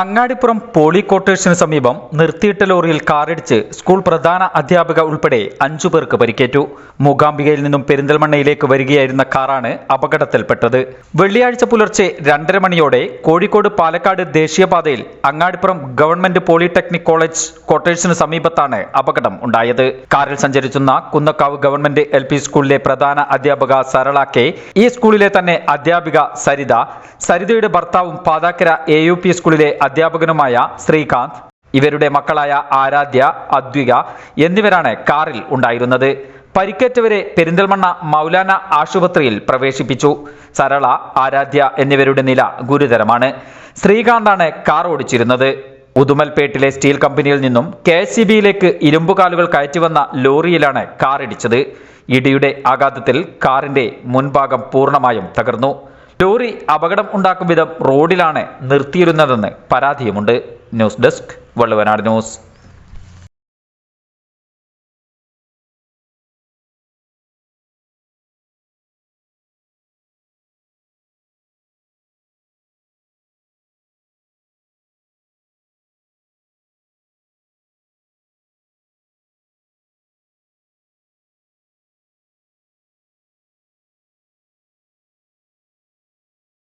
Angadipuram poly ക്വാർട്ടേഴ്സിന് സമീപം നിർത്തിയിട്ട ലോറിയിൽ കാറിടിച്ച് സ്കൂൾ പ്രധാന അധ്യാപിക ഉൾപ്പെടെ അഞ്ചു പേർക്ക് പരിക്കേറ്റു. മൂകാംബികയിൽ നിന്നും പെരിന്തൽമണ്ണയിലേക്ക് വരികയായിരുന്ന കാറാണ് അപകടത്തിൽപ്പെട്ടത്. വെള്ളിയാഴ്ച പുലർച്ചെ രണ്ടര മണിയോടെ കോഴിക്കോട് പാലക്കാട് ദേശീയപാതയിൽ അങ്ങാടിപ്പുറം ഗവൺമെന്റ് പോളിടെക്നിക് കോളേജ് ക്വാർട്ടേഴ്സിന് സമീപത്താണ് അപകടം ഉണ്ടായത്. കാറിൽ സഞ്ചരിച്ചുന്ന കുന്നക്കാവ് ഗവൺമെന്റ് എൽ സ്കൂളിലെ പ്രധാന അധ്യാപക സരള കെ ഈ സ്കൂളിലെ തന്നെ അധ്യാപിക സരിത. സരിതയുടെ ഭർത്താവും പാതാക്കര എ സ്കൂളിലെ അധ്യാപകനുമായ ശ്രീകാന്ത് ഇവരുടെ മക്കളായ ആരാധ്യ അദ്വിക എന്നിവരാണ് കാറിൽ ഉണ്ടായിരുന്നത്. പരിക്കേറ്റവരെ പെരിന്തൽമണ്ണ മൗലാന ആശുപത്രിയിൽ പ്രവേശിപ്പിച്ചു. സരള ആരാധ്യ എന്നിവരുടെ നില ഗുരുതരമാണ്. ശ്രീകാന്താണ് കാർ ഓടിച്ചിരുന്നത്. ഉദുമൽപേട്ടിലെ സ്റ്റീൽ കമ്പനിയിൽ നിന്നും കെ എസ് സി ബിയിലേക്ക് ഇരുമ്പുകാലുകൾ കയറ്റിവന്ന ലോറിയിലാണ് കാർ ഇടിച്ചത് ഇടിയുടെ ആഘാതത്തിൽ കാറിന്റെ മുൻഭാഗം പൂർണമായും തകർന്നു. ലോറി അപകടം ഉണ്ടാക്കും വിധം റോഡിലാണ് നിർത്തിയിരുന്നതെന്ന് പരാതിയുമുണ്ട്. News desk Valluvanad news.